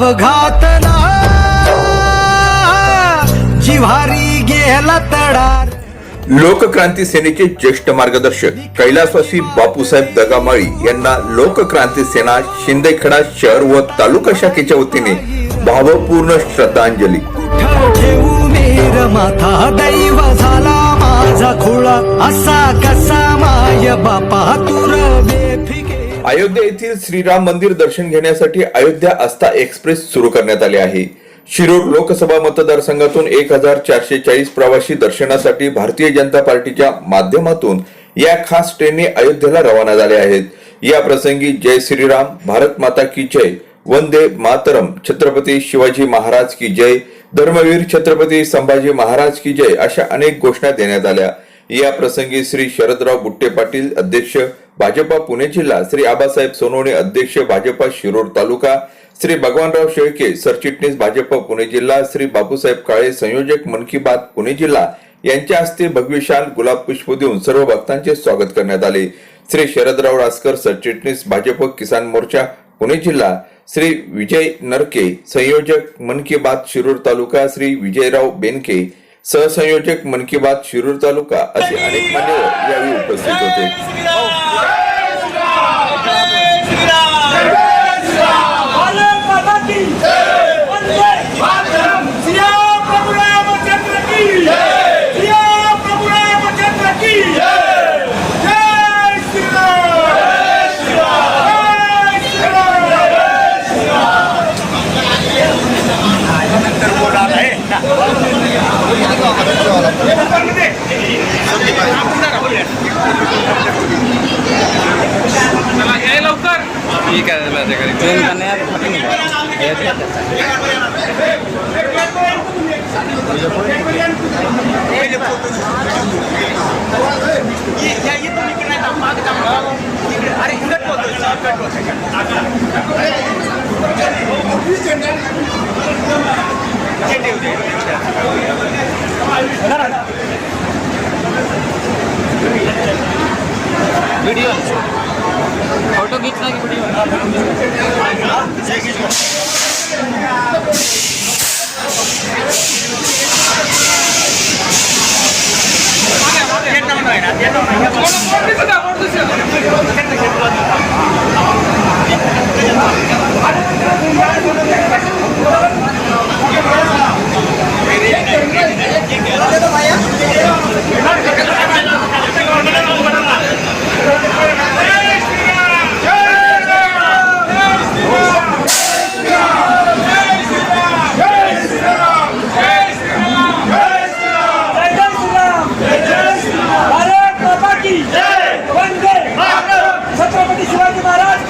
डाव घातला जिव्हारी गेला तडार. लोकक्रांती सेनेचे ज्येष्ठ मार्गदर्शक कैलासवासी बापूसाहेब दगामाळी यांना लोकक्रांती सेना शिंदेखेडा शहर व तालुका शाखेच्या वतीने भावपूर्ण श्रद्धांजली. माथा? दैव झाला माझा खुळा. असा कसा माय बापा? बेफिके अयोध्या येथील श्रीराम मंदिर दर्शन घेण्यासाठी अयोध्या आस्था एक्सप्रेस सुरू करण्यात आली आहे. शिरूर लोकसभा मतदारसंघातून एक हजार चारशे चाळीस प्रवासी दर्शनासाठी भारतीय जनता पार्टीच्या माध्यमातून या खास ट्रेनने अयोध्येला रवाना झाले आहेत. या प्रसंगी जय श्रीराम भारत माता की जय वंदे मातरम छत्रपती शिवाजी महाराज की जय धर्मवीर छत्रपती संभाजी महाराज की जय अशा अनेक घोषणा देण्यात आल्या. या प्रसंगी श्री शरदराव बुट्टे पाटील अध्यक्ष भाजपा पुणे जिल्हा श्री आबासाहेब सोनवणे अध्यक्ष भाजपा शिरोड तालुका श्री भगवानराव शेळके सरचिटणीस भाजप पुणे जिल्हा श्री बापूसाहेब काळे संयोजक मन की बात पुणे जिल्हा यांच्या हस्ते भगविशाल गुलाब पुष्प देऊन सर्व भक्तांचे स्वागत करण्यात आले. श्री शरदराव रासकर सरचिटणीस भाजप किसान मोर्चा पुणे जिल्हा श्री विजय नरके संयोजक मन की बात शिरूर तालुका श्री विजयराव बेनके सहसंयोजक मन की बात शिरूर तालुका असे अनेक मान्यवर यावेळी उपस्थित होते. भारत ठीक आहे माझ्या घरी ट्रेन पण अरे इकडे पोहोचतो व्हिडिओ फोटो खींचना की वीडियो